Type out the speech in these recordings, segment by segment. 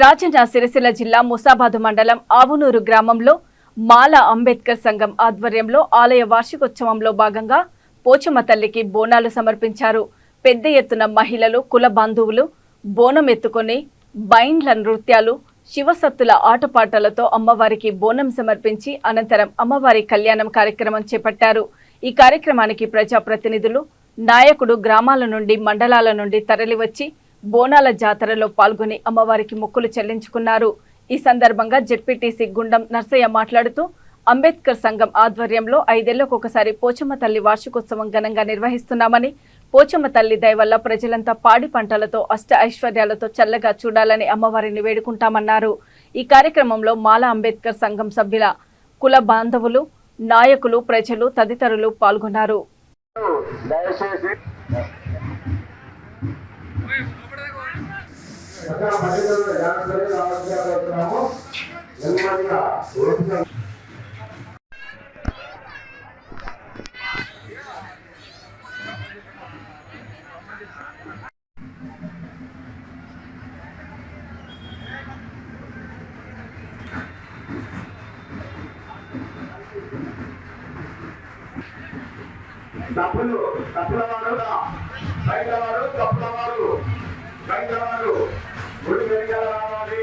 రాజన్న సిరిసిల్ల జిల్లా ముసాబాదు మండలం ఆవునూరు గ్రామంలో మాల అంబేద్కర్ సంఘం ఆధ్వర్యంలో ఆలయ వార్షికోత్సవంలో భాగంగా పోచమ్మ తల్లికి బోనాలు సమర్పించారు. పెద్ద ఎత్తున మహిళలు కుల బంధువులు బోనం ఎత్తుకొని బైండ్ల నృత్యాలు శివసత్తుల ఆటపాటలతో అమ్మవారికి బోనం సమర్పించి అనంతరం అమ్మవారి కళ్యాణం కార్యక్రమం చేపట్టారు. ఈ కార్యక్రమానికి ప్రజాప్రతినిధులు నాయకుడు గ్రామాల నుండి మండలాల నుండి తరలివచ్చి బోనాల జాతరలో పాల్గొని అమ్మవారికి మొక్కులు చెల్లించుకున్నారు. ఈ సందర్భంగా జెడ్పీటీసీ గుండం నర్సయ్య మాట్లాడుతూ అంబేద్కర్ సంఘం ఆధ్వర్యంలో ఐదేళ్ళకు ఒకసారి పోచమ్మ తల్లి వార్షికోత్సవం ఘనంగా నిర్వహిస్తున్నామని పోచమ్మ తల్లి దయ వల్ల ప్రజలంతా పాడి పంటలతో అష్ట ఐశ్వర్యాలతో చల్లగా చూడాలని అమ్మవారిని వేడుకుంటామన్నారు. ఈ కార్యక్రమంలో మాల అంబేద్కర్ సంఘం సభ్యుల కుల బాంధవులు నాయకులు ప్రజలు తదితరులు పాల్గొన్నారు. దయచేసి అక్కడ మహిళలు జాగ్రత్తగా రావాల్సిందిగా నెమ్మదిగా ఓపిక వారు బయట వారు తప్పుల వారు బయట వారు గుడి వెనకాల రావాలి.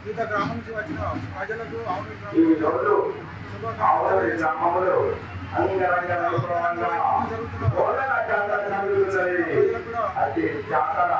వివిధ గ్రామం నుంచి వచ్చిన ప్రజలకు ఆవుల ఈ అంగరంగ వైభవంగా జాతర జరుగుతున్నది. అది జాతర